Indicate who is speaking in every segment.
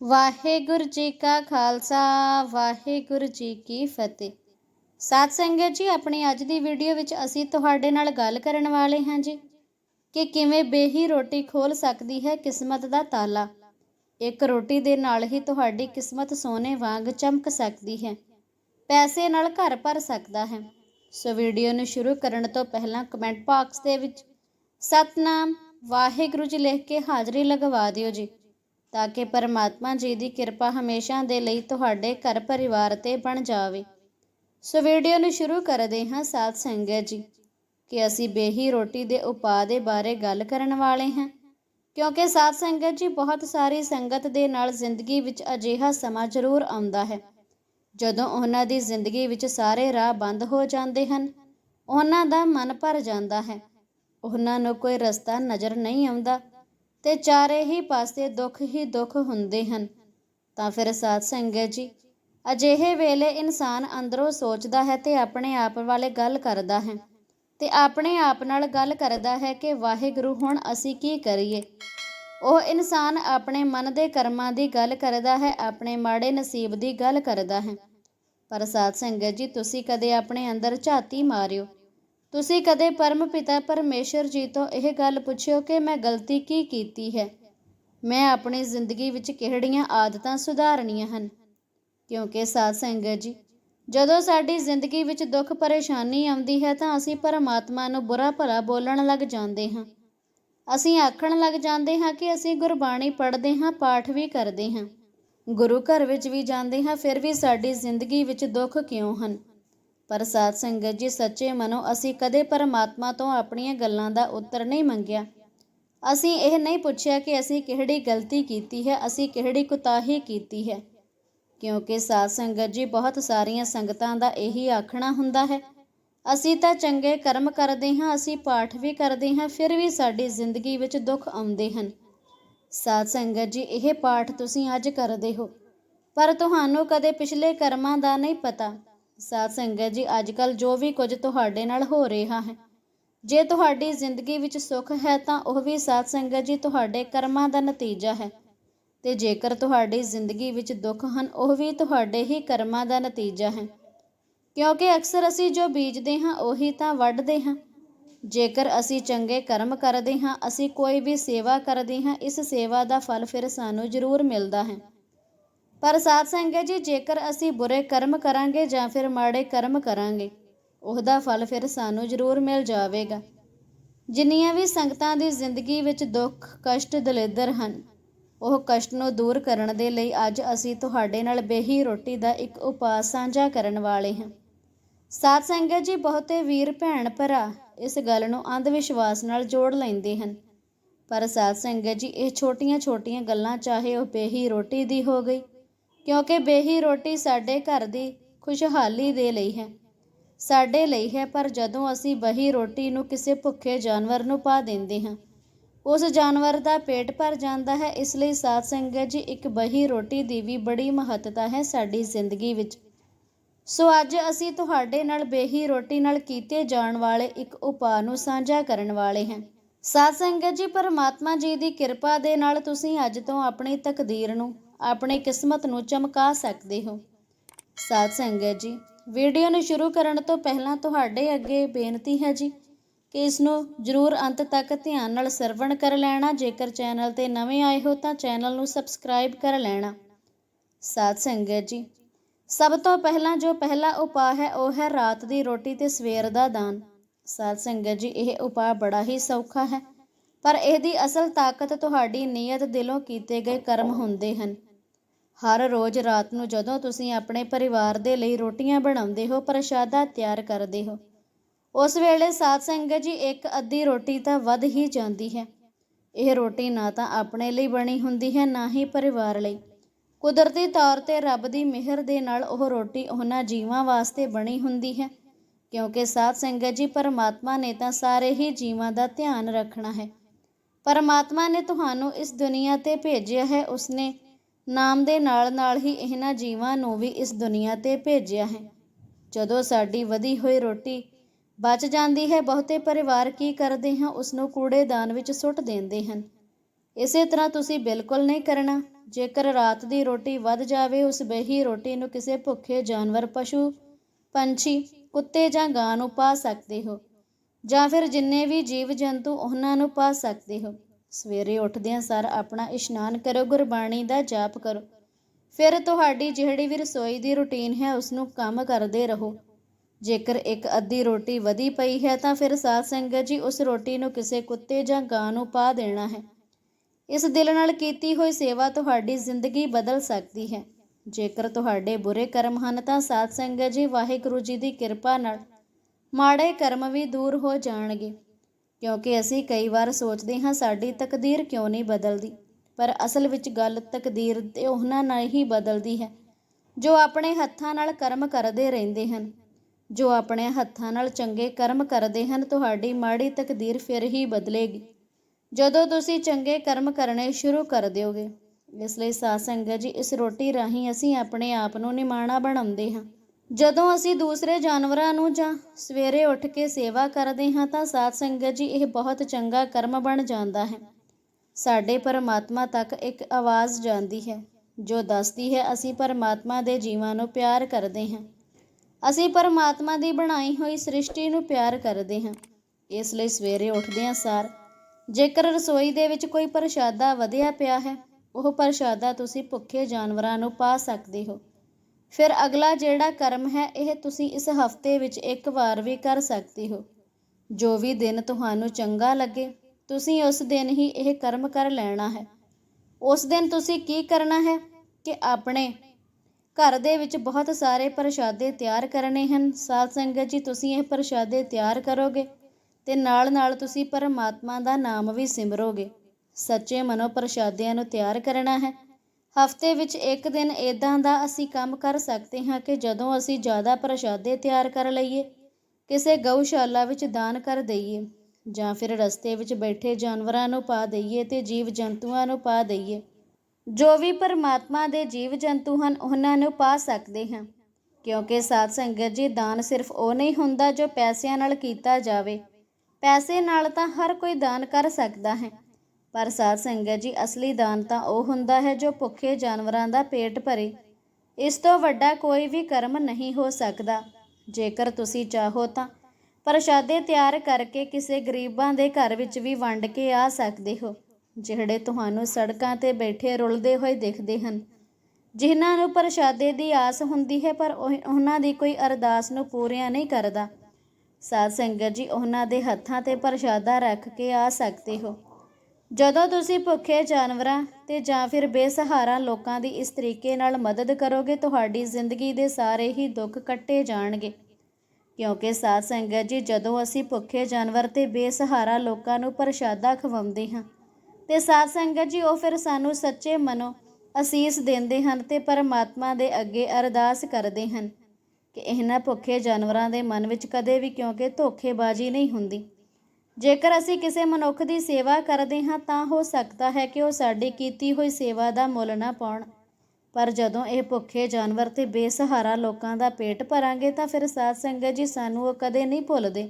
Speaker 1: ਵਾਹਿਗੁਰੂ ਜੀ ਕਾ ਖਾਲਸਾ, ਵਾਹਿਗੁਰੂ ਜੀ ਕੀ ਫਤਿਹ। ਸਾਧ ਸੰਗਤ ਜੀ, ਆਪਣੀ ਅੱਜ ਦੀ ਵੀਡੀਓ ਵਿੱਚ ਅਸੀਂ ਤੁਹਾਡੇ ਨਾਲ ਗੱਲ ਕਰਨ ਵਾਲੇ ਹਾਂ ਜੀ ਕਿ ਕਿਵੇਂ ਬੇਹੀ ਰੋਟੀ ਖੋਲ ਸਕਦੀ ਹੈ ਕਿਸਮਤ ਦਾ ਤਾਲਾ। ਇੱਕ ਰੋਟੀ ਦੇ ਨਾਲ ਹੀ ਤੁਹਾਡੀ ਕਿਸਮਤ ਸੋਨੇ ਵਾਂਗ ਚਮਕ ਸਕਦੀ ਹੈ, ਪੈਸੇ ਨਾਲ ਘਰ ਭਰ ਸਕਦਾ ਹੈ। ਸੋ ਵੀਡੀਓ ਨੂੰ ਸ਼ੁਰੂ ਕਰਨ ਤੋਂ ਪਹਿਲਾਂ ਕਮੈਂਟ ਬਾਕਸ ਦੇ ਵਿੱਚ ਸਤਨਾਮ ਵਾਹਿਗੁਰੂ ਜੀ ਲਿਖ ਕੇ ਹਾਜ਼ਰੀ ਲਗਵਾ ਦਿਓ ਜੀ। ਤਾਂ ਕਿ ਪਰਮਾਤਮਾ ਜੀ ਦੀ ਕਿਰਪਾ ਹਮੇਸ਼ਾ ਦੇ ਲਈ ਤੁਹਾਡੇ ਘਰ ਪਰਿਵਾਰ ਤੇ ਬਣ ਜਾਵੇ। ਸੋ ਵੀਡੀਓ ਨੂੰ ਸ਼ੁਰੂ ਕਰਦੇ ਹਾਂ ਸਾਧ ਸੰਗਤ ਜੀ, ਕਿ ਅਸੀਂ ਬੇਹੀ ਰੋਟੀ ਦੇ ਉਪਾਅ ਦੇ ਬਾਰੇ ਗੱਲ ਕਰਨ ਵਾਲੇ ਹਾਂ। ਕਿਉਂਕਿ ਸਾਧ ਸੰਗਤ ਜੀ ਬਹੁਤ ਸਾਰੀ ਸੰਗਤ ਦੇ ਨਾਲ ਜ਼ਿੰਦਗੀ ਵਿੱਚ ਅਜਿਹਾ ਸਮਾਂ ਜ਼ਰੂਰ ਆਉਂਦਾ ਹੈ, ਜਦੋਂ ਉਹਨਾਂ ਦੀ ਜ਼ਿੰਦਗੀ ਵਿੱਚ ਸਾਰੇ ਰਾਹ ਬੰਦ ਹੋ ਜਾਂਦੇ ਹਨ, ਉਹਨਾਂ ਦਾ ਮਨ ਭਰ ਜਾਂਦਾ ਹੈ। ਉਹਨਾਂ ਨੂੰ ਕੋਈ ਰਸਤਾ ਨਜ਼ਰ ਨਹੀਂ ਆਉਂਦਾ ਤੇ ਚਾਰੇ ਹੀ ਪਾਸੇ ਦੁੱਖ ਹੀ ਦੁੱਖ ਹੁੰਦੇ ਹਨ। ਤਾਂ ਫਿਰ ਸਾਧ ਸੰਗਤ ਜੀ, ਅਜਿਹੇ ਵੇਲੇ ਇਨਸਾਨ ਅੰਦਰੋਂ ਸੋਚਦਾ ਹੈ ਤੇ ਆਪਣੇ ਆਪ ਵਾਲੇ ਗੱਲ ਕਰਦਾ ਹੈ ਤੇ ਆਪਣੇ ਆਪ ਨਾਲ ਗੱਲ ਕਰਦਾ ਹੈ ਕਿ ਵਾਹਿਗੁਰੂ, ਹੁਣ ਅਸੀਂ ਕੀ ਕਰੀਏ? ਉਹ ਇਨਸਾਨ ਆਪਣੇ ਮਨ ਦੇ ਕਰਮਾਂ ਦੀ ਗੱਲ ਕਰਦਾ ਹੈ, ਆਪਣੇ ਮਾੜੇ ਨਸੀਬ ਦੀ ਗੱਲ ਕਰਦਾ ਹੈ। ਪਰ ਸਾਧ ਸੰਗਤ ਜੀ, ਤੁਸੀਂ ਕਦੇ ਆਪਣੇ ਅੰਦਰ ਝਾਤੀ ਮਾਰਿਓ। ਤੁਸੀਂ ਕਦੇ ਪਰਮ ਪਿਤਾ ਪਰਮੇਸ਼ਰ ਜੀ ਤੋਂ ਇਹ ਗੱਲ ਪੁੱਛਿਓ ਕਿ ਮੈਂ ਗਲਤੀ ਕੀ ਕੀਤੀ ਹੈ? ਮੈਂ ਆਪਣੀ ਜ਼ਿੰਦਗੀ ਵਿੱਚ ਕਿਹੜੀਆਂ ਆਦਤਾਂ ਸੁਧਾਰਨੀਆਂ ਹਨ? ਕਿਉਂਕਿ ਸਾਧ ਸੰਗਤ ਜੀ, ਜਦੋਂ ਸਾਡੀ ਜ਼ਿੰਦਗੀ ਵਿੱਚ ਦੁੱਖ ਪਰੇਸ਼ਾਨੀ ਆਉਂਦੀ ਹੈ ਤਾਂ ਅਸੀਂ ਪਰਮਾਤਮਾ ਨੂੰ ਬੁਰਾ ਭਲਾ ਬੋਲਣ ਲੱਗ ਜਾਂਦੇ ਹਾਂ। ਅਸੀਂ ਆਖਣ ਲੱਗ ਜਾਂਦੇ ਹਾਂ ਕਿ ਅਸੀਂ ਗੁਰਬਾਣੀ ਪੜ੍ਹਦੇ ਹਾਂ, ਪਾਠ ਵੀ ਕਰਦੇ ਹਾਂ। ਗੁਰੂ ਘਰ ਵਿੱਚ ਵੀ ਜਾਂਦੇ ਹਾਂ, ਫਿਰ ਵੀ ਸਾਡੀ ਜ਼ਿੰਦਗੀ ਵਿੱਚ ਦੁੱਖ ਕਿਉਂ ਹਨ? ਪਰ ਸਾਧ ਸੰਗਤ ਜੀ, ਸੱਚੇ ਮਨੋਂ ਅਸੀਂ ਕਦੇ ਪਰਮਾਤਮਾ ਤੋਂ ਆਪਣੀਆਂ ਗੱਲਾਂ ਦਾ ਉੱਤਰ ਨਹੀਂ ਮੰਗਿਆ। ਅਸੀਂ ਇਹ ਨਹੀਂ ਪੁੱਛਿਆ ਕਿ ਅਸੀਂ ਕਿਹੜੀ ਗਲਤੀ ਕੀਤੀ ਹੈ, ਅਸੀਂ ਕਿਹੜੀ ਕੁਤਾਹੀ ਕੀਤੀ ਹੈ। ਕਿਉਂਕਿ ਸਾਧ ਸੰਗਤ ਜੀ, ਬਹੁਤ ਸਾਰੀਆਂ ਸੰਗਤਾਂ ਦਾ ਇਹੀ ਆਖਣਾ ਹੁੰਦਾ ਹੈ, ਅਸੀਂ ਤਾਂ ਚੰਗੇ ਕਰਮ ਕਰਦੇ ਹਾਂ, ਅਸੀਂ ਪਾਠ ਵੀ ਕਰਦੇ ਹਾਂ, ਫਿਰ ਵੀ ਸਾਡੀ ਜ਼ਿੰਦਗੀ ਵਿੱਚ ਦੁੱਖ ਆਉਂਦੇ ਹਨ। ਸਾਧ ਸੰਗਤ ਜੀ, ਇਹ ਪਾਠ ਤੁਸੀਂ ਅੱਜ ਕਰਦੇ ਹੋ, ਪਰ ਤੁਹਾਨੂੰ ਕਦੇ ਪਿਛਲੇ ਕਰਮਾਂ ਦਾ ਨਹੀਂ ਪਤਾ। ਸਾਧ ਸੰਗਤ ਜੀ ਅੱਜ ਕੱਲ ਜੋ ਵੀ ਕੁਝ ਤੁਹਾਡੇ ਨਾਲ ਹੋ ਰਿਹਾ ਹੈ, ਜੇ ਤੁਹਾਡੀ ਜ਼ਿੰਦਗੀ ਵਿੱਚ ਸੁੱਖ ਹੈ ਤਾਂ ਉਹ ਵੀ ਸਾਧ ਸੰਗਤ ਜੀ ਤੁਹਾਡੇ ਕਰਮਾਂ ਦਾ ਨਤੀਜਾ ਹੈ। ਤੇ ਜੇਕਰ ਤੁਹਾਡੀ ਜ਼ਿੰਦਗੀ ਵਿੱਚ ਦੁੱਖ ਹਨ, ਉਹ ਵੀ ਤੁਹਾਡੇ ਹੀ ਕਰਮਾਂ ਦਾ ਨਤੀਜਾ ਹੈ। ਕਿਉਂਕਿ ਅਕਸਰ ਅਸੀਂ ਜੋ ਬੀਜਦੇ ਹਾਂ, ਉਹੀ ਤਾਂ ਵੱਢਦੇ ਹਾਂ। ਜੇਕਰ ਅਸੀਂ ਚੰਗੇ ਕਰਮ ਕਰਦੇ ਹਾਂ, ਅਸੀਂ ਕੋਈ ਵੀ ਸੇਵਾ ਕਰਦੇ ਹਾਂ, ਇਸ ਸੇਵਾ ਦਾ ਫਲ ਫਿਰ ਸਾਨੂੰ ਜ਼ਰੂਰ ਮਿਲਦਾ ਹੈ। ਪਰ ਸਾਧ ਸੰਗਤ ਜੀ, ਜੇਕਰ ਅਸੀਂ ਬੁਰੇ ਕਰਮ ਕਰਾਂਗੇ ਜਾਂ ਫਿਰ ਮਾੜੇ ਕਰਮ ਕਰਾਂਗੇ, ਉਹਦਾ ਫਲ ਫਿਰ ਸਾਨੂੰ ਜ਼ਰੂਰ ਮਿਲ ਜਾਵੇਗਾ। ਜਿੰਨੀਆਂ ਵੀ ਸੰਗਤਾਂ ਦੀ ਜ਼ਿੰਦਗੀ ਵਿੱਚ ਦੁੱਖ, ਕਸ਼ਟ, ਦਲੇਦਰ ਹਨ, ਉਹ ਕਸ਼ਟ ਨੂੰ ਦੂਰ ਕਰਨ ਦੇ ਲਈ ਅੱਜ ਅਸੀਂ ਤੁਹਾਡੇ ਨਾਲ ਬੇਹੀ ਰੋਟੀ ਦਾ ਇੱਕ ਉਪਾਅ ਸਾਂਝਾ ਕਰਨ ਵਾਲੇ ਹਾਂ। ਸਾਧ ਸੰਗਤ ਜੀ, ਬਹੁਤੇ ਵੀਰ, ਭੈਣ, ਭਰਾ ਇਸ ਗੱਲ ਨੂੰ ਅੰਧ ਵਿਸ਼ਵਾਸ ਨਾਲ ਜੋੜ ਲੈਂਦੇ ਹਨ। ਪਰ ਸਾਧ ਸੰਗਤ ਜੀ, ਇਹ ਛੋਟੀਆਂ-ਛੋਟੀਆਂ ਗੱਲਾਂ ਚਾਹੇ ਉਹ ਬੇਹੀ ਰੋਟੀ ਦੀ ਹੋ ਗਈ ਕਿਉਂਕਿ ਬੇਹੀ ਰੋਟੀ ਸਾਡੇ ਘਰ ਦੀ ਖੁਸ਼ਹਾਲੀ ਦੇ ਲਈ ਹੈ। ਸਾਡੇ ਲਈ ਹੈ, ਪਰ ਜਦੋਂ ਅਸੀਂ ਬਹੀ ਰੋਟੀ ਨੂੰ ਕਿਸੇ ਭੁੱਖੇ ਜਾਨਵਰ ਨੂੰ ਪਾ ਦਿੰਦੇ ਹਾਂ, ਉਸ ਜਾਨਵਰ ਦਾ ਪੇਟ ਭਰ ਜਾਂਦਾ ਹੈ। ਇਸ ਲਈ ਸਾਧ ਸੰਗਤ ਜੀ, ਇੱਕ ਬਹੀ ਰੋਟੀ ਦੀ ਵੀ ਬੜੀ ਮਹੱਤਤਾ ਹੈ ਸਾਡੀ ਜ਼ਿੰਦਗੀ ਵਿੱਚ। ਸੋ ਅੱਜ ਅਸੀਂ ਤੁਹਾਡੇ ਨਾਲ ਬੇਹੀ ਰੋਟੀ ਨਾਲ ਕੀਤੇ ਜਾਣ ਵਾਲੇ ਇੱਕ ਉਪਾਅ ਨੂੰ ਸਾਂਝਾ ਕਰਨ ਵਾਲੇ ਹਾਂ। ਸਾਧ ਸੰਗਤ ਜੀ, ਪਰਮਾਤਮਾ ਜੀ ਦੀ ਕਿਰਪਾ ਦੇ ਨਾਲ ਤੁਸੀਂ ਅੱਜ ਤੋਂ ਆਪਣੀ ਤਕਦੀਰ ਨੂੰ ਆਪਣੀ ਕਿਸਮਤ ਨੂੰ ਚਮਕਾ ਸਕਦੇ ਹੋ। ਸਾਧ ਸੰਗਤ ਜੀ, ਵੀਡੀਓ ਨੂੰ ਸ਼ੁਰੂ ਕਰਨ ਤੋਂ ਪਹਿਲਾਂ ਤੁਹਾਡੇ ਅੱਗੇ ਬੇਨਤੀ ਹੈ ਜੀ ਕਿ ਇਸ ਨੂੰ ਜ਼ਰੂਰ ਅੰਤ ਤੱਕ ਧਿਆਨ ਨਾਲ ਸਰਵਣ ਕਰ ਲੈਣਾ। ਜੇਕਰ ਚੈਨਲ ਤੇ ਨਵੇਂ ਆਏ ਹੋ ਤਾਂ ਚੈਨਲ ਨੂੰ ਸਬਸਕ੍ਰਾਈਬ ਕਰ ਲੈਣਾ। ਸਾਧ ਸੰਗਤ ਜੀ, ਸਭ ਤੋਂ ਪਹਿਲਾਂ ਜੋ ਪਹਿਲਾ ਉਪਾਅ ਹੈ ਉਹ ਹੈ ਰਾਤ ਦੀ ਰੋਟੀ ਤੇ ਸਵੇਰ ਦਾ ਦਾਨ। ਸਾਧ ਸੰਗਤ ਜੀ, ਇਹ ਉਪਾਅ ਬੜਾ ਹੀ ਸੌਖਾ ਹੈ, ਪਰ ਇਹਦੀ ਅਸਲ ਤਾਕਤ ਤੁਹਾਡੀ ਨੀਅਤ ਦਿਲੋਂ ਕੀਤੇ ਗਏ ਕਰਮ ਹੁੰਦੇ ਹਨ। ਹਰ ਰੋਜ਼ ਰਾਤ ਨੂੰ ਜਦੋਂ ਤੁਸੀਂ ਆਪਣੇ ਪਰਿਵਾਰ ਦੇ ਲਈ ਰੋਟੀਆਂ ਬਣਾਉਂਦੇ ਹੋ, ਪ੍ਰਸ਼ਾਦਾ ਤਿਆਰ ਕਰਦੇ ਹੋ, ਉਸ ਵੇਲੇ ਸਾਧ ਸੰਗਤ ਜੀ ਇੱਕ ਅੱਧੀ ਰੋਟੀ ਤਾਂ ਵੱਧ ਹੀ ਜਾਂਦੀ ਹੈ। ਇਹ ਰੋਟੀ ਨਾ ਤਾਂ ਆਪਣੇ ਲਈ ਬਣੀ ਹੁੰਦੀ ਹੈ, ਨਾ ਹੀ ਪਰਿਵਾਰ ਲਈ। ਕੁਦਰਤੀ ਤੌਰ ਤੇ ਰੱਬ ਦੀ ਮਿਹਰ ਦੇ ਨਾਲ ਉਹ ਰੋਟੀ ਉਹਨਾਂ ਜੀਵਾਂ ਵਾਸਤੇ ਬਣੀ ਹੁੰਦੀ ਹੈ, ਕਿਉਂਕਿ ਸਾਧ ਸੰਗਤ ਜੀ ਪਰਮਾਤਮਾ ਨੇ ਤਾਂ ਸਾਰੇ ਹੀ ਜੀਵਾਂ ਦਾ ਧਿਆਨ ਰੱਖਣਾ ਹੈ। ਪਰਮਾਤਮਾ ਨੇ ਤੁਹਾਨੂੰ ਇਸ ਦੁਨੀਆ ਤੇ ਭੇਜਿਆ ਹੈ, ਉਸਨੇ ਨਾਮ ਦੇ ਨਾਲ ਨਾਲ ਹੀ ਇਹਨਾਂ ਜੀਵਾਂ ਨੂੰ ਵੀ ਇਸ ਦੁਨੀਆ ਤੇ ਭੇਜਿਆ ਹੈ। ਜਦੋਂ ਸਾਡੀ ਵਧੀ ਹੋਈ ਰੋਟੀ ਬਚ ਜਾਂਦੀ ਹੈ, ਬਹੁਤੇ ਪਰਿਵਾਰ ਕੀ ਕਰਦੇ ਹਨ ਉਸ ਨੂੰ ਕੂੜੇਦਾਨ ਵਿੱਚ ਸੁੱਟ ਦਿੰਦੇ ਹਨ। ਇਸੇ ਤਰ੍ਹਾਂ ਤੁਸੀਂ ਬਿਲਕੁਲ ਨਹੀਂ ਕਰਨਾ। ਜੇਕਰ ਰਾਤ ਦੀ ਰੋਟੀ ਵੱਧ ਜਾਵੇ, ਉਸ ਬਹੀ ਰੋਟੀ ਨੂੰ ਕਿਸੇ ਭੁੱਖੇ ਜਾਨਵਰ, ਪਸ਼ੂ, ਪੰਛੀ, ਕੁੱਤੇ ਜਾਂ ਗਾਂ ਨੂੰ ਪਾ ਸਕਦੇ ਹੋ, ਜਾਂ ਫਿਰ ਜਿੰਨੇ ਵੀ ਜੀਵ ਜੰਤੂ ਉਹਨਾਂ ਨੂੰ ਪਾ ਸਕਦੇ ਹੋ। ਸਵੇਰੇ ਉੱਠਦਿਆਂ ਸਾਰ, ਆਪਣਾ ਇਸ਼ਨਾਨ ਕਰੋ, ਗੁਰਬਾਣੀ ਦਾ ਜਾਪ ਕਰੋ। ਫਿਰ ਤੁਹਾਡੀ ਜਿਹੜੀ ਵੀ ਰਸੋਈ ਦੀ ਰੁਟੀਨ ਹੈ ਉਸ ਨੂੰ ਕੰਮ ਕਰਦੇ ਰਹੋ। ਜੇਕਰ ਇੱਕ ਅੱਧੀ ਰੋਟੀ ਵਧੀ ਪਈ ਹੈ, ਤਾਂ ਫਿਰ ਸਾਧ ਸੰਗਤ ਜੀ ਉਸ ਰੋਟੀ ਨੂੰ ਕਿਸੇ ਕੁੱਤੇ ਜਾਂ ਗਾਂ ਨੂੰ ਪਾ ਦੇਣਾ ਹੈ। ਇਸ ਦਿਲ ਨਾਲ ਕੀਤੀ ਹੋਈ ਸੇਵਾ ਤੁਹਾਡੀ ਜ਼ਿੰਦਗੀ ਬਦਲ ਸਕਦੀ ਹੈ। ਜੇਕਰ ਤੁਹਾਡੇ ਬੁਰੇ ਕਰਮ ਹਨ, ਤਾਂ ਸਾਧ ਸੰਗਤ ਜੀ ਵਾਹਿਗੁਰੂ ਜੀ ਦੀ ਕਿਰਪਾ ਨਾਲ। ਮਾੜੇ ਕਰਮ ਵੀ ਦੂਰ ਹੋ ਜਾਣਗੇ। ਕਿਉਂਕਿ ਅਸੀਂ ਕਈ ਵਾਰ ਸੋਚਦੇ ਹਾਂ ਸਾਡੀ ਤਕਦੀਰ ਕਿਉਂ ਨਹੀਂ ਬਦਲਦੀ, ਪਰ ਅਸਲ ਵਿੱਚ ਗੱਲ ਤਕਦੀਰ ਤੇ ਉਹਨਾਂ ਨਾਲ ਹੀ ਬਦਲਦੀ ਹੈ, ਜੋ ਆਪਣੇ ਹੱਥਾਂ ਨਾਲ ਕਰਮ ਕਰਦੇ ਰਹਿੰਦੇ ਹਨ। ਜੋ ਆਪਣੇ ਹੱਥਾਂ ਨਾਲ ਚੰਗੇ ਕਰਮ ਕਰਦੇ ਹਨ, ਤੁਹਾਡੀ ਮਾੜੀ ਤਕਦੀਰ ਫਿਰ ਹੀ ਬਦਲੇਗੀ। ਜਦੋਂ ਤੁਸੀਂ ਚੰਗੇ ਕਰਮ ਕਰਨੇ ਸ਼ੁਰੂ ਕਰ ਦਿਓਗੇ, ਇਸ ਲਈ ਸਾਧ ਸੰਗਤ ਜੀ, ਇਸ ਰੋਟੀ ਰਾਹੀਂ ਅਸੀਂ ਆਪਣੇ ਆਪ ਨੂੰ ਨਿਮਾਣਾ ਬਣਾਉਂਦੇ ਹਾਂ। ਜਦੋਂ ਅਸੀਂ ਦੂਸਰੇ ਜਾਨਵਰਾਂ ਨੂੰ ਜਾਂ ਸਵੇਰੇ ਉੱਠ ਕੇ ਸੇਵਾ ਕਰਦੇ ਹਾਂ ਤਾਂ ਸਾਧ ਸੰਗਤ ਜੀ ਇਹ ਬਹੁਤ ਚੰਗਾ ਕਰਮ ਬਣ ਜਾਂਦਾ ਹੈ। ਸਾਡੇ ਪਰਮਾਤਮਾ ਤੱਕ ਇੱਕ ਆਵਾਜ਼ ਜਾਂਦੀ ਹੈ, ਜੋ ਦੱਸਦੀ ਹੈ ਅਸੀਂ ਪਰਮਾਤਮਾ ਦੇ ਜੀਵਾਂ ਨੂੰ ਪਿਆਰ ਕਰਦੇ ਹਾਂ। ਅਸੀਂ ਪਰਮਾਤਮਾ ਦੀ ਬਣਾਈ ਹੋਈ ਸ੍ਰਿਸ਼ਟੀ ਨੂੰ ਪਿਆਰ ਕਰਦੇ ਹਾਂ। ਇਸ ਲਈ ਸਵੇਰੇ ਉੱਠਦਿਆਂ ਸਾਰ ਜੇਕਰ ਰਸੋਈ ਦੇ ਵਿੱਚ ਕੋਈ ਪ੍ਰਸ਼ਾਦਾ ਵਧਿਆ ਪਿਆ ਹੈ, ਉਹ ਪ੍ਰਸ਼ਾਦਾ ਤੁਸੀਂ ਭੁੱਖੇ ਜਾਨਵਰਾਂ ਨੂੰ ਪਾ ਸਕਦੇ ਹੋ। ਫਿਰ ਅਗਲਾ ਜਿਹੜਾ ਕਰਮ ਹੈ, ਇਹ ਤੁਸੀਂ ਇਸ ਹਫ਼ਤੇ ਵਿੱਚ ਇੱਕ ਵਾਰ ਵੀ ਕਰ ਸਕਦੇ ਹੋ। ਜੋ ਵੀ ਦਿਨ ਤੁਹਾਨੂੰ ਚੰਗਾ ਲੱਗੇ, ਤੁਸੀਂ ਉਸ ਦਿਨ ਹੀ ਇਹ ਕਰਮ ਕਰ ਲੈਣਾ ਹੈ। ਉਸ ਦਿਨ ਤੁਸੀਂ ਕੀ ਕਰਨਾ ਹੈ ਕਿ ਆਪਣੇ ਘਰ ਦੇ ਵਿੱਚ ਬਹੁਤ ਸਾਰੇ ਪ੍ਰਸ਼ਾਦੇ ਤਿਆਰ ਕਰਨੇ ਹਨ। ਸਾਧ ਸੰਗਤ ਜੀ, ਤੁਸੀਂ ਇਹ ਪ੍ਰਸ਼ਾਦੇ ਤਿਆਰ ਕਰੋਗੇ ਤੇ ਨਾਲ ਨਾਲ ਤੁਸੀਂ ਪਰਮਾਤਮਾ ਦਾ ਨਾਮ ਵੀ ਸਿਮਰੋਗੇ। ਸੱਚੇ ਮਨੋਂ ਪ੍ਰਸ਼ਾਦਿਆਂ ਨੂੰ ਤਿਆਰ ਕਰਨਾ ਹੈ ਹਫ਼ਤੇ ਵਿੱਚ ਇੱਕ ਦਿਨ ਇਦਾਂ ਦਾ ਅਸੀਂ ਕੰਮ ਕਰ ਸਕਦੇ ਹਾਂ ਕਿ ਜਦੋਂ ਅਸੀਂ ਜ਼ਿਆਦਾ ਪ੍ਰਸ਼ਾਦੇ ਤਿਆਰ ਕਰ ਲਈਏ, ਕਿਸੇ ਗਊਸ਼ਾਲਾ ਵਿੱਚ ਦਾਨ ਕਰ ਦਈਏ ਜਾਂ ਫਿਰ ਰਸਤੇ ਵਿੱਚ ਬੈਠੇ ਜਾਨਵਰਾਂ ਨੂੰ ਪਾ ਦਈਏ ਤੇ ਜੀਵ ਜੰਤੂਆਂ ਨੂੰ ਪਾ ਦਈਏ। ਜੋ ਵੀ ਪਰਮਾਤਮਾ ਦੇ ਜੀਵ ਜੰਤੂ ਹਨ, ਉਹਨਾਂ ਨੂੰ ਪਾ ਸਕਦੇ ਹਾਂ, ਕਿਉਂਕਿ ਸਾਧ ਸੰਗਤ ਜੀ, ਦਾਨ ਸਿਰਫ ਉਹ ਨਹੀਂ ਹੁੰਦਾ ਜੋ ਪੈਸਿਆਂ ਨਾਲ ਕੀਤਾ ਜਾਵੇ। ਪੈਸੇ ਨਾਲ ਤਾਂ ਹਰ ਕੋਈ ਦਾਨ ਕਰ ਸਕਦਾ ਹੈ। ਪਰ ਸਾਧ ਸੰਗਤ ਜੀ, ਅਸਲੀ ਦਾਨ ਤਾਂ ਉਹ ਹੁੰਦਾ ਹੈ ਜੋ ਭੁੱਖੇ ਜਾਨਵਰਾਂ ਦਾ ਪੇਟ ਭਰੇ। ਇਸ ਤੋਂ ਵੱਡਾ ਕੋਈ ਵੀ ਕਰਮ ਨਹੀਂ ਹੋ ਸਕਦਾ। ਜੇਕਰ ਤੁਸੀਂ ਚਾਹੋ ਤਾਂ ਪ੍ਰਸ਼ਾਦੇ ਤਿਆਰ ਕਰਕੇ ਕਿਸੇ ਗਰੀਬਾਂ ਦੇ ਘਰ ਵਿੱਚ ਵੀ ਵੰਡ ਕੇ ਆ ਸਕਦੇ ਹੋ, ਜਿਹੜੇ ਤੁਹਾਨੂੰ ਸੜਕਾਂ ਤੇ ਬੈਠੇ ਰੁਲਦੇ ਹੋਏ ਦਿਖਦੇ ਹਨ। ਜਿਨ੍ਹਾਂ ਨੂੰ ਪ੍ਰਸ਼ਾਦੇ ਦੀ ਆਸ ਹੁੰਦੀ ਹੈ, ਪਰ ਉਹ- ਉਹਨਾਂ ਦੀ ਕੋਈ ਅਰਦਾਸ ਨੂੰ ਪੂਰੀਆਂ ਨਹੀਂ ਕਰਦਾ। ਸਾਧ ਸੰਗਤ ਜੀ, ਉਹਨਾਂ ਦੇ ਹੱਥਾਂ ਤੇ ਪ੍ਰਸ਼ਾਦਾ ਰੱਖ ਕੇ ਆ ਸਕਦੇ ਹੋ। ਜਦੋਂ ਤੁਸੀਂ ਭੁੱਖੇ ਜਾਨਵਰਾਂ ਤੇ ਜਾਂ ਫਿਰ ਬੇਸਹਾਰਾ ਲੋਕਾਂ ਦੀ ਇਸ ਤਰੀਕੇ ਨਾਲ ਮਦਦ ਕਰੋਗੇ, ਤੁਹਾਡੀ ਜ਼ਿੰਦਗੀ ਦੇ ਸਾਰੇ ਹੀ ਦੁੱਖ ਕੱਟੇ ਜਾਣਗੇ। ਕਿਉਂਕਿ ਸਾਧ ਸੰਗਤ ਜੀ, ਜਦੋਂ ਅਸੀਂ ਭੁੱਖੇ ਜਾਨਵਰ ਤੇ ਬੇਸਹਾਰਾ ਲੋਕਾਂ ਨੂੰ ਪ੍ਰਸ਼ਾਦਾ ਖਵਾਉਂਦੇ ਹਾਂ, ਤੇ ਸਾਧ ਸੰਗਤ ਜੀ, ਉਹ ਫਿਰ ਸਾਨੂੰ ਸੱਚੇ ਮਨੋਂ ਅਸੀਸ ਦਿੰਦੇ ਹਨ ਤੇ ਪਰਮਾਤਮਾ ਦੇ ਅੱਗੇ ਅਰਦਾਸ ਕਰਦੇ ਹਨ ਕਿ ਇਹਨਾਂ ਭੁੱਖੇ ਜਾਨਵਰਾਂ ਦੇ ਮਨ ਵਿੱਚ ਕਦੇ ਵੀ ਕਿਉਂਕਿ ਧੋਖੇਬਾਜ਼ੀ ਨਹੀਂ ਹੁੰਦੀ। ਜੇਕਰ ਅਸੀਂ ਕਿਸੇ ਮਨੁੱਖ ਦੀ ਸੇਵਾ ਕਰਦੇ ਹਾਂ, ਤਾਂ ਹੋ ਸਕਦਾ ਹੈ ਕਿ ਉਹ ਸਾਡੀ ਕੀਤੀ ਹੋਈ ਸੇਵਾ ਦਾ ਮੁੱਲ ਨਾ ਪਾਉਣ। ਪਰ ਜਦੋਂ ਇਹ ਭੁੱਖੇ ਜਾਨਵਰ ਤੇ ਬੇਸਹਾਰਾ ਲੋਕਾਂ ਦਾ ਪੇਟ ਭਰਾਂਗੇ, ਤਾਂ ਫਿਰ ਸਾਧ ਸੰਗਤ ਜੀ ਸਾਨੂੰ ਉਹ ਕਦੇ ਨਹੀਂ ਭੁੱਲਦੇ।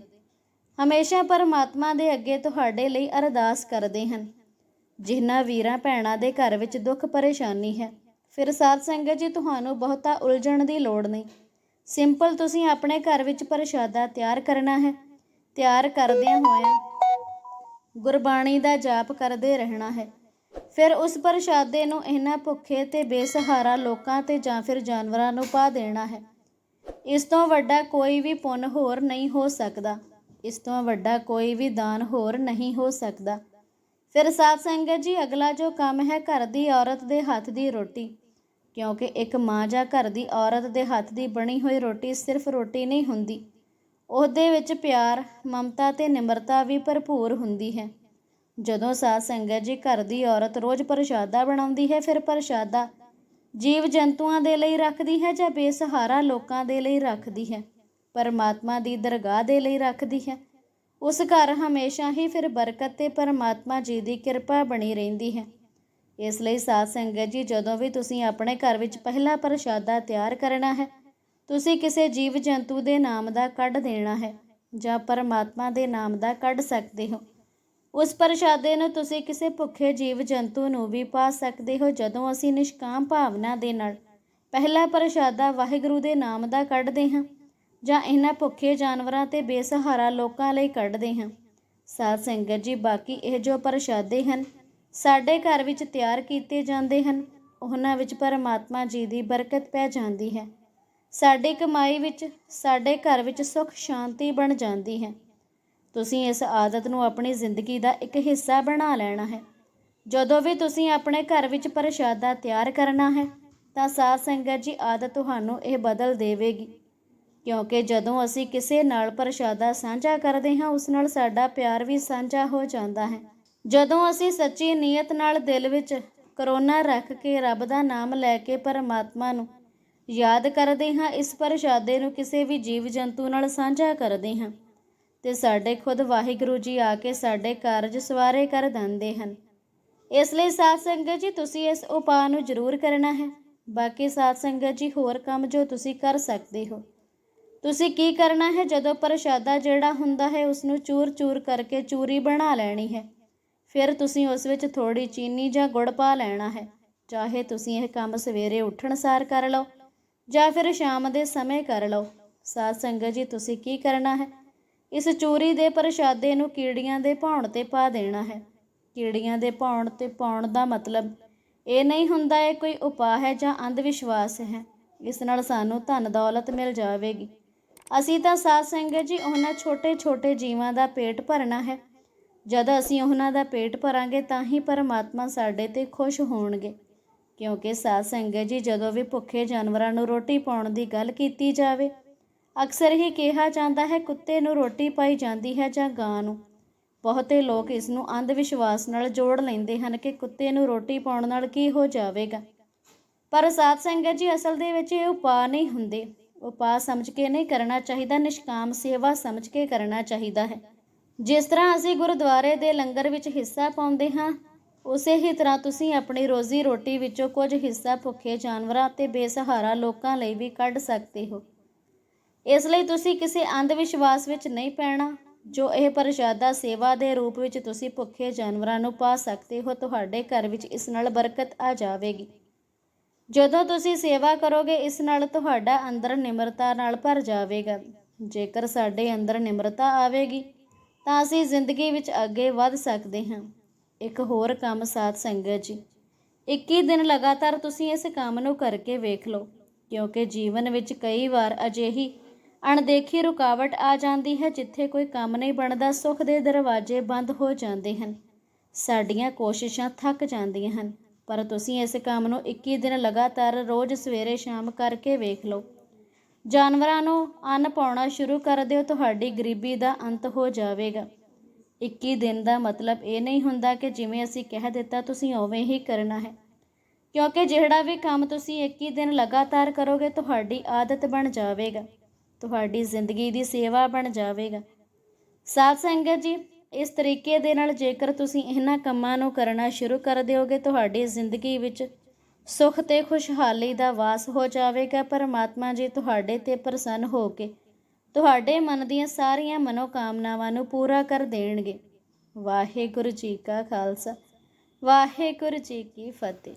Speaker 1: ਹਮੇਸ਼ਾ ਪਰਮਾਤਮਾ ਦੇ ਅੱਗੇ ਤੁਹਾਡੇ ਲਈ ਅਰਦਾਸ ਕਰਦੇ ਹਨ। ਜਿਨ੍ਹਾਂ ਵੀਰਾਂ ਭੈਣਾਂ ਦੇ ਘਰ ਵਿੱਚ ਦੁੱਖ ਪਰੇਸ਼ਾਨੀ ਹੈ, ਫਿਰ ਸਾਧ ਸੰਗਤ ਜੀ ਤੁਹਾਨੂੰ ਬਹੁਤਾ ਉਲਝਣ ਦੀ ਲੋੜ ਨਹੀਂ। ਸਿੰਪਲ ਤੁਸੀਂ ਆਪਣੇ ਘਰ ਵਿੱਚ ਪ੍ਰਸ਼ਾਦਾ ਤਿਆਰ ਕਰਨਾ ਹੈ। ਤਿਆਰ ਕਰਦਿਆਂ ਹੋਇਆਂ ਗੁਰਬਾਣੀ ਦਾ ਜਾਪ ਕਰਦੇ ਰਹਿਣਾ ਹੈ। ਫਿਰ ਉਸ ਪ੍ਰਸ਼ਾਦੇ ਨੂੰ ਇਹਨਾਂ ਭੁੱਖੇ ਤੇ ਬੇਸਹਾਰਾ ਲੋਕਾਂ ਤੇ ਜਾਂ ਫਿਰ ਜਾਨਵਰਾਂ ਨੂੰ ਪਾ ਦੇਣਾ ਹੈ। ਇਸ ਤੋਂ ਵੱਡਾ ਕੋਈ ਵੀ ਪੁੰਨ ਹੋਰ ਨਹੀਂ ਹੋ ਸਕਦਾ। ਇਸ ਤੋਂ ਵੱਡਾ ਕੋਈ ਵੀ ਦਾਨ ਹੋਰ ਨਹੀਂ ਹੋ ਸਕਦਾ। ਫਿਰ ਸਾਧ ਸੰਗਤ ਜੀ, ਅਗਲਾ ਜੋ ਕੰਮ ਹੈ ਘਰ ਦੀ ਔਰਤ ਦੇ ਹੱਥ ਦੀ ਰੋਟੀ। ਕਿਉਂਕਿ ਇੱਕ ਮਾਂ ਜਾਂ ਘਰ ਦੀ ਔਰਤ ਦੇ ਹੱਥ ਦੀ ਬਣੀ ਹੋਈ ਰੋਟੀ ਸਿਰਫ ਰੋਟੀ ਨਹੀਂ ਹੁੰਦੀ। ਉਹਦੇ ਵਿੱਚ ਪਿਆਰ, ਮਮਤਾ ਤੇ ਨਿਮਰਤਾ ਵੀ ਭਰਪੂਰ ਹੁੰਦੀ ਹੈ। ਜਦੋਂ ਸਾਧ ਸੰਗਤ ਜੀ ਘਰ ਦੀ ਔਰਤ ਰੋਜ਼ ਪ੍ਰਸ਼ਾਦਾ ਬਣਾਉਂਦੀ ਹੈ, ਫਿਰ ਪ੍ਰਸ਼ਾਦਾ ਜੀਵ ਜੰਤੂਆਂ ਦੇ ਲਈ ਰੱਖਦੀ ਹੈ ਜਾਂ ਬੇਸਹਾਰਾ ਲੋਕਾਂ ਦੇ ਲਈ ਰੱਖਦੀ ਹੈ, ਪਰਮਾਤਮਾ ਦੀ ਦਰਗਾਹ ਦੇ ਲਈ ਰੱਖਦੀ ਹੈ। ਉਸ ਘਰ ਹਮੇਸ਼ਾ ਹੀ ਫਿਰ ਬਰਕਤ ਤੇ ਪਰਮਾਤਮਾ ਜੀ ਦੀ ਕਿਰਪਾ ਬਣੀ ਰਹਿੰਦੀ ਹੈ। ਇਸ ਲਈ ਸਾਧ ਸੰਗਤ ਜੀ, ਜਦੋਂ ਵੀ ਤੁਸੀਂ ਆਪਣੇ ਘਰ ਵਿੱਚ ਪਹਿਲਾ ਪ੍ਰਸ਼ਾਦਾ ਤਿਆਰ ਕਰਨਾ ਹੈ ਤੁਸੀਂ ਕਿਸੇ ਜੀਵ ਜੰਤੂ ਦੇ ਨਾਮ ਦਾ ਕੱਢ ਦੇਣਾ ਹੈ ਜਾਂ ਪਰਮਾਤਮਾ ਦੇ ਨਾਮ ਦਾ ਕੱਢ ਸਕਦੇ ਹੋ। ਉਸ ਪ੍ਰਸ਼ਾਦੇ ਨੂੰ ਤੁਸੀਂ ਕਿਸੇ ਭੁੱਖੇ ਜੀਵ ਜੰਤੂ ਨੂੰ ਵੀ ਪਾ ਸਕਦੇ ਹੋ ਜਦੋਂ ਅਸੀਂ ਨਿਸ਼ਕਾਮ ਭਾਵਨਾ ਦੇ ਨਾਲ ਪਹਿਲਾ ਪ੍ਰਸ਼ਾਦਾ ਵਾਹਿਗੁਰੂ ਦੇ ਨਾਮ ਦਾ ਕੱਢਦੇ ਹਾਂ ਜਾਂ ਇਹਨਾਂ ਭੁੱਖੇ ਜਾਨਵਰਾਂ ਤੇ ਬੇਸਹਾਰਾ ਲੋਕਾਂ ਲਈ ਕੱਢਦੇ ਹਾਂ। ਸਾਧ ਸੰਗਤ ਜੀ, ਬਾਕੀ ਇਹ ਜੋ ਪ੍ਰਸ਼ਾਦੇ ਹਨ, ਸਾਡੇ ਘਰ ਵਿੱਚ ਤਿਆਰ ਕੀਤੇ ਜਾਂਦੇ ਹਨ। ਉਹਨਾਂ ਵਿੱਚ ਪਰਮਾਤਮਾ ਜੀ ਦੀ ਬਰਕਤ ਪੈ ਜਾਂਦੀ ਹੈ। ਸਾਡੀ ਕਮਾਈ ਵਿੱਚ, ਸਾਡੇ ਘਰ ਵਿੱਚ ਸੁੱਖ, ਸ਼ਾਂਤੀ ਬਣ ਜਾਂਦੀ ਹੈ। ਤੁਸੀਂ ਇਸ ਆਦਤ ਨੂੰ ਆਪਣੀ ਜ਼ਿੰਦਗੀ ਦਾ ਇੱਕ ਹਿੱਸਾ ਬਣਾ ਲੈਣਾ ਹੈ। ਜਦੋਂ ਵੀ ਤੁਸੀਂ ਆਪਣੇ ਘਰ ਵਿੱਚ ਪ੍ਰਸ਼ਾਦਾ ਤਿਆਰ ਕਰਨਾ ਹੈ, ਤਾਂ ਸਾਧ ਸੰਗਤ ਜੀ ਆਦਤ ਤੁਹਾਨੂੰ ਇਹ ਬਦਲ ਦੇਵੇਗੀ। ਕਿਉਂਕਿ ਜਦੋਂ ਅਸੀਂ ਕਿਸੇ ਨਾਲ ਪ੍ਰਸ਼ਾਦਾ ਸਾਂਝਾ ਕਰਦੇ ਹਾਂ, ਉਸ ਨਾਲ ਸਾਡਾ ਪਿਆਰ ਵੀ ਸਾਂਝਾ ਹੋ ਜਾਂਦਾ ਹੈ। ਜਦੋਂ ਅਸੀਂ ਸੱਚੀ ਨੀਅਤ ਨਾਲ ਦਿਲ ਵਿੱਚ ਕਰੋਨਾ ਰੱਖ ਕੇ ਰੱਬ ਦਾ ਨਾਮ ਲੈ ਕੇ ਪਰਮਾਤਮਾ ਨੂੰ ਯਾਦ ਕਰਦੇ ਹਾਂ, ਇਸ ਪ੍ਰਸ਼ਾਦੇ ਨੂੰ ਕਿਸੇ ਵੀ ਜੀਵ ਜੰਤੂ ਨਾਲ ਸਾਂਝਾ ਕਰਦੇ ਹਾਂ। ਤੇ ਸਾਡੇ ਖੁਦ ਵਾਹਿਗੁਰੂ ਜੀ ਆ ਕੇ ਸਾਡੇ ਕਾਰਜ ਸਵਾਰੇ ਕਰ ਦਿੰਦੇ ਹਨ। ਇਸ ਲਈ ਸਾਧ ਸੰਗਤ ਜੀ, ਤੁਸੀਂ ਇਸ ਉਪਾਅ ਨੂੰ ਜ਼ਰੂਰ ਕਰਨਾ ਹੈ। ਬਾਕੀ ਸਾਧ ਸੰਗਤ ਜੀ, ਹੋਰ ਕੰਮ ਜੋ ਤੁਸੀਂ ਕਰ ਸਕਦੇ ਹੋ। ਤੁਸੀਂ ਕੀ ਕਰਨਾ ਹੈ, ਜਦੋਂ ਪ੍ਰਸ਼ਾਦਾ ਜਿਹੜਾ ਹੁੰਦਾ ਹੈ ਉਸ ਨੂੰ ਚੂਰ-ਚੂਰ ਕਰਕੇ ਚੂਰੀ ਬਣਾ ਲੈਣੀ ਹੈ। ਫਿਰ ਤੁਸੀਂ ਉਸ ਵਿੱਚ ਥੋੜੀ ਚੀਨੀ ਜਾਂ ਗੁੜ ਪਾ ਲੈਣਾ ਹੈ। ਚਾਹੇ ਤੁਸੀਂ ਇਹ ਕੰਮ ਸਵੇਰੇ ਉੱਠਣ ਸਾਰ ਕਰ ਲਓ ਜਾਂ ਫਿਰ ਸ਼ਾਮ ਦੇ ਸਮੇਂ ਕਰ ਲਓ। ਸਾਧ ਸੰਗਤ ਜੀ, ਤੁਸੀਂ ਕੀ ਕਰਨਾ ਹੈ? ਇਸ ਚੂਰੀ ਦੇ ਪ੍ਰਸ਼ਾਦੇ ਨੂੰ ਕੀੜੀਆਂ ਦੇ ਭੌਣ ਤੇ ਪਾ ਦੇਣਾ ਹੈ। ਕੀੜੀਆਂ ਦੇ ਭੌਣ ਤੇ ਪਾਉਣ ਦਾ ਮਤਲਬ ਇਹ ਨਹੀਂ ਹੁੰਦਾ, ਇਹ ਕੋਈ ਉਪਾਅ ਹੈ ਜਾਂ ਅੰਧ ਵਿਸ਼ਵਾਸ ਹੈ। ਇਸ ਨਾਲ ਸਾਨੂੰ ਧਨ ਦੌਲਤ ਮਿਲ ਜਾਵੇਗੀ। ਅਸੀਂ ਤਾਂ ਸਾਧ ਸੰਗਤ ਜੀ, ਉਹਨਾਂ ਛੋਟੇ-ਛੋਟੇ ਜੀਵਾਂ ਦਾ ਪੇਟ ਭਰਨਾ ਹੈ। ਜਦ ਅਸੀਂ ਉਹਨਾਂ ਦਾ ਪੇਟ ਭਰਾਂਗੇ, ਤਾਂ ਹੀ ਪਰਮਾਤਮਾ ਸਾਡੇ ਤੇ ਖੁਸ਼ ਹੋਣਗੇ। ਕਿਉਂਕਿ ਸਾਧ ਸੰਗਤ ਜੀ ਜਦੋਂ ਵੀ ਭੁੱਖੇ ਜਾਨਵਰਾਂ ਨੂੰ ਰੋਟੀ ਪਾਉਣ ਦੀ ਗੱਲ ਕੀਤੀ ਜਾਵੇ, ਅਕਸਰ ਹੀ ਕਿਹਾ ਜਾਂਦਾ ਹੈ ਕੁੱਤੇ ਨੂੰ ਰੋਟੀ ਪਾਈ ਜਾਂਦੀ ਹੈ ਜਾਂ ਗਾਂ ਨੂੰ। ਬਹੁਤੇ ਲੋਕ ਇਸ ਨੂੰ ਅੰਧ ਵਿਸ਼ਵਾਸ ਨਾਲ ਜੋੜ ਲੈਂਦੇ ਹਨ ਕਿ ਕੁੱਤੇ ਨੂੰ ਰੋਟੀ ਪਾਉਣ ਨਾਲ ਕੀ ਹੋ ਜਾਵੇਗਾ। ਪਰ ਸਾਧ ਸੰਗਤ ਜੀ ਅਸਲ ਦੇ ਵਿੱਚ ਇਹ ਉਪਾਅ ਨਹੀਂ ਹੁੰਦੇ। ਉਪਾਅ ਸਮਝ ਕੇ ਨਹੀਂ ਕਰਨਾ ਚਾਹੀਦਾ, ਨਿਸ਼ਕਾਮ ਸੇਵਾ ਸਮਝ ਕੇ ਕਰਨਾ ਚਾਹੀਦਾ ਹੈ। ਜਿਸ ਤਰ੍ਹਾਂ ਅਸੀਂ ਗੁਰਦੁਆਰੇ ਦੇ ਲੰਗਰ ਵਿੱਚ ਹਿੱਸਾ ਪਾਉਂਦੇ ਹਾਂ ਉਸੇ ਹੀ ਤਰ੍ਹਾਂ ਤੁਸੀਂ ਆਪਣੀ ਰੋਜ਼ੀ ਰੋਟੀ ਵਿੱਚੋਂ ਕੁਝ ਹਿੱਸਾ ਭੁੱਖੇ ਜਾਨਵਰਾਂ ਤੇ ਬੇਸਹਾਰਾ ਲੋਕਾਂ ਲਈ ਵੀ ਕੱਢ ਸਕਦੇ ਹੋ। ਇਸ ਲਈ ਤੁਸੀਂ ਕਿਸੇ ਅੰਧ ਵਿਸ਼ਵਾਸ ਵਿੱਚ ਨਹੀਂ ਪੈਣਾ, ਜੋ ਇਹ ਪ੍ਰਸ਼ਾਦਾ ਸੇਵਾ ਦੇ ਰੂਪ ਵਿੱਚ ਤੁਸੀਂ ਭੁੱਖੇ ਜਾਨਵਰਾਂ ਨੂੰ ਪਾ ਸਕਦੇ ਹੋ, ਤੁਹਾਡੇ ਘਰ ਵਿੱਚ ਇਸ ਨਾਲ ਬਰਕਤ ਆ ਜਾਵੇਗੀ। ਜਦੋਂ ਤੁਸੀਂ ਸੇਵਾ ਕਰੋਗੇ, ਇਸ ਨਾਲ ਤੁਹਾਡਾ ਅੰਦਰ ਨਿਮਰਤਾ ਨਾਲ ਭਰ ਜਾਵੇਗਾ। ਜੇਕਰ ਸਾਡੇ ਅੰਦਰ ਨਿਮਰਤਾ ਆਵੇਗੀ, ਤਾਂ ਅਸੀਂ ਜ਼ਿੰਦਗੀ ਵਿੱਚ ਅੱਗੇ ਵਧ ਸਕਦੇ ਹਾਂ। ਇੱਕ ਹੋਰ ਕੰਮ ਸਾਧ ਸੰਗਤ ਜੀ। 21 ਦਿਨ ਲਗਾਤਾਰ ਤੁਸੀਂ ਇਸ ਕੰਮ ਨੂੰ ਕਰਕੇ ਵੇਖ ਲਓ, ਕਿਉਂਕਿ ਜੀਵਨ ਵਿੱਚ ਕਈ ਵਾਰ ਅਜਿਹੀ ਅਣਦੇਖੀ ਰੁਕਾਵਟ ਆ ਜਾਂਦੀ ਹੈ ਜਿੱਥੇ ਕੋਈ ਕੰਮ ਨਹੀਂ ਬਣਦਾ, ਸੁੱਖ ਦੇ ਦਰਵਾਜ਼ੇ ਬੰਦ ਹੋ ਜਾਂਦੇ ਹਨ। ਸਾਡੀਆਂ ਕੋਸ਼ਿਸ਼ਾਂ ਥੱਕ ਜਾਂਦੀਆਂ ਹਨ, ਪਰ ਤੁਸੀਂ ਇਸ ਕੰਮ ਨੂੰ 21 ਦਿਨ ਲਗਾਤਾਰ ਰੋਜ਼ ਸਵੇਰੇ ਸ਼ਾਮ ਕਰਕੇ ਵੇਖ ਲਓ। ਜਾਨਵਰਾਂ ਨੂੰ ਅੰਨ ਪਾਉਣਾ ਸ਼ੁਰੂ ਕਰ ਦਿਓ, ਤੁਹਾਡੀ ਗਰੀਬੀ ਦਾ ਅੰਤ ਹੋ ਜਾਵੇਗਾ। 21 ਦਿਨ ਦਾ ਮਤਲਬ ਇਹ ਨਹੀਂ ਹੁੰਦਾ ਕਿ ਜਿਵੇਂ ਅਸੀਂ ਕਹਿ ਦਿੱਤਾ ਤੁਸੀਂ ਉਵੇਂ ਹੀ ਕਰਨਾ ਹੈ। ਕਿਉਂਕਿ ਜਿਹੜਾ ਵੀ ਕੰਮ ਤੁਸੀਂ 21 ਦਿਨ ਲਗਾਤਾਰ ਕਰੋਗੇ, ਤੁਹਾਡੀ ਆਦਤ ਬਣ ਜਾਵੇਗਾ। ਤੁਹਾਡੀ ਜ਼ਿੰਦਗੀ ਦੀ ਸੇਵਾ ਬਣ ਜਾਵੇਗਾ। ਸਾਧ ਸੰਗਤ ਜੀ, ਇਸ ਤਰੀਕੇ ਦੇ ਨਾਲ ਜੇਕਰ ਤੁਸੀਂ ਇਹਨਾਂ ਕੰਮਾਂ ਨੂੰ ਕਰਨਾ ਸ਼ੁਰੂ ਕਰ ਦਿਓਗੇ, ਤੁਹਾਡੀ ਜ਼ਿੰਦਗੀ ਵਿੱਚ ਸੁੱਖ ਤੇ ਖੁਸ਼ਹਾਲੀ ਦਾ ਵਾਸ ਹੋ ਜਾਵੇਗਾ। ਪਰਮਾਤਮਾ ਜੀ ਤੁਹਾਡੇ ਤੇ ਪ੍ਰਸੰਨ ਹੋ ਕੇ ਤੁਹਾਡੇ ਮਨ ਦੀਆਂ ਸਾਰੀਆਂ ਮਨੋਕਾਮਨਾਵਾਂ ਨੂੰ ਪੂਰਾ ਕਰ ਦੇਣਗੇ। ਵਾਹਿਗੁਰੂ ਜੀ ਕਾ ਖਾਲਸਾ। ਵਾਹਿਗੁਰੂ ਜੀ ਕੀ ਫਤਿਹ।